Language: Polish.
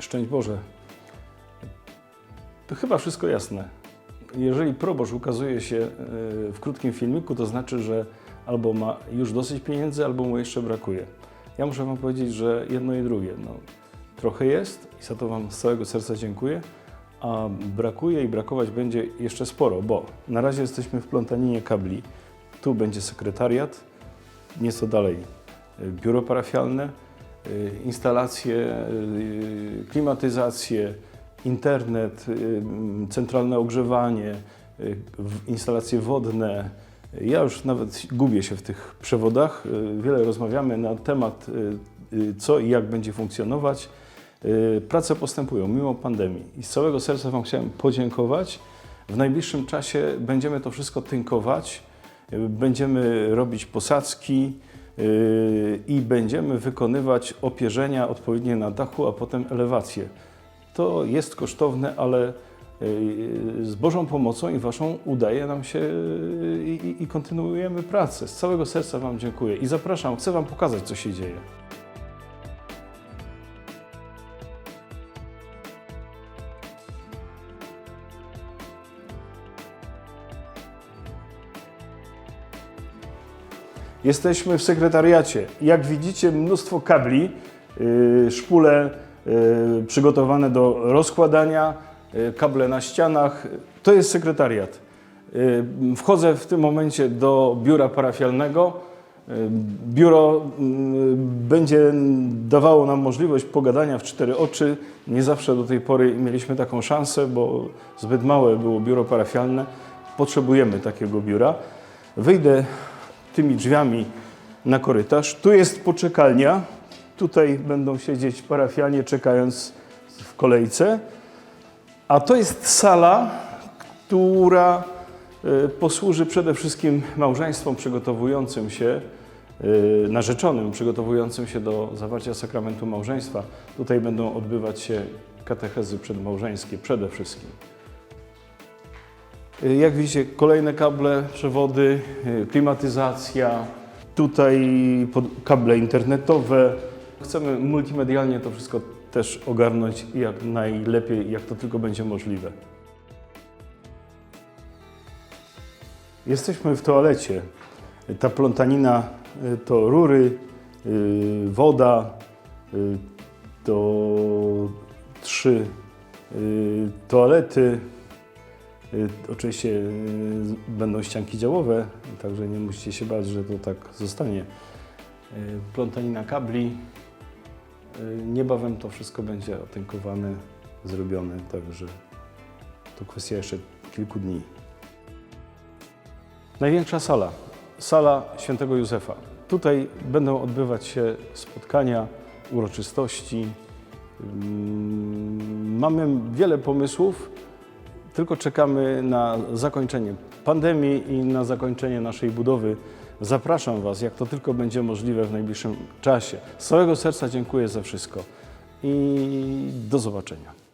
Szczęść Boże. To chyba wszystko jasne. Jeżeli proboszcz ukazuje się e, w krótkim filmiku, to znaczy, że albo ma już dosyć pieniędzy, albo mu jeszcze brakuje. Ja muszę Wam powiedzieć, że jedno i drugie. No, trochę jest i za to Wam z całego serca dziękuję, a brakuje i brakować będzie jeszcze sporo, bo na razie jesteśmy w plątaninie kabli. Tu będzie sekretariat, nieco dalej y, biuro parafialne, instalacje, y, klimatyzację, internet, y, centralne ogrzewanie, y, instalacje wodne. Ja już nawet gubię się w tych przewodach. Y, Wiele rozmawiamy na temat, y, y, co i jak będzie funkcjonować. Y, Prace postępują mimo pandemii i z całego serca Wam chciałem podziękować. W najbliższym czasie będziemy to wszystko tynkować, y, będziemy robić posadzki y, i będziemy wykonywać opierzenia odpowiednie na dachu, a potem elewację. To jest kosztowne, ale y, z Bożą pomocą i Waszą udaje nam się y, i, i- i kontynuujemy pracę. Z całego serca Wam dziękuję i zapraszam, chcę Wam pokazać, co się dzieje. Jesteśmy w sekretariacie. Jak widzicie, mnóstwo kabli, yy, szpule yy, przygotowane do rozkładania, yy, kable na ścianach. To jest sekretariat. Wchodzę w tym momencie do biura parafialnego. Biuro będzie dawało nam możliwość pogadania w cztery oczy. Nie zawsze do tej pory mieliśmy taką szansę, bo zbyt małe było biuro parafialne. Potrzebujemy takiego biura. Wyjdę tymi drzwiami na korytarz. Tu jest poczekalnia. Tutaj będą siedzieć parafianie czekając w kolejce. A to jest sala, która e, posłuży przede wszystkim małżeństwom przygotowującym się, e, narzeczonym przygotowującym się do zawarcia sakramentu małżeństwa. Tutaj będą odbywać się katechezy przedmałżeńskie przede wszystkim. Jak widzicie, kolejne kable, przewody, y, klimatyzacja, tutaj kable internetowe. Chcemy multimedialnie to wszystko też ogarnąć jak najlepiej, jak to tylko będzie możliwe. Jesteśmy w toalecie. Ta plątanina y, to rury, y, woda, y, to trzy y, toalety, Y, Oczywiście y, będą ścianki działowe, także nie musicie się bać, że to tak zostanie. Y, Plątanina kabli. Y, Niebawem to wszystko będzie otynkowane, zrobione, także to kwestia jeszcze kilku dni. Największa sala, sala świętego Józefa. Tutaj będą odbywać się spotkania, uroczystości. Mm, Mamy wiele pomysłów, tylko czekamy na zakończenie pandemii i na zakończenie naszej budowy. Zapraszam Was, jak to tylko będzie możliwe w najbliższym czasie. Z całego serca dziękuję za wszystko i do zobaczenia.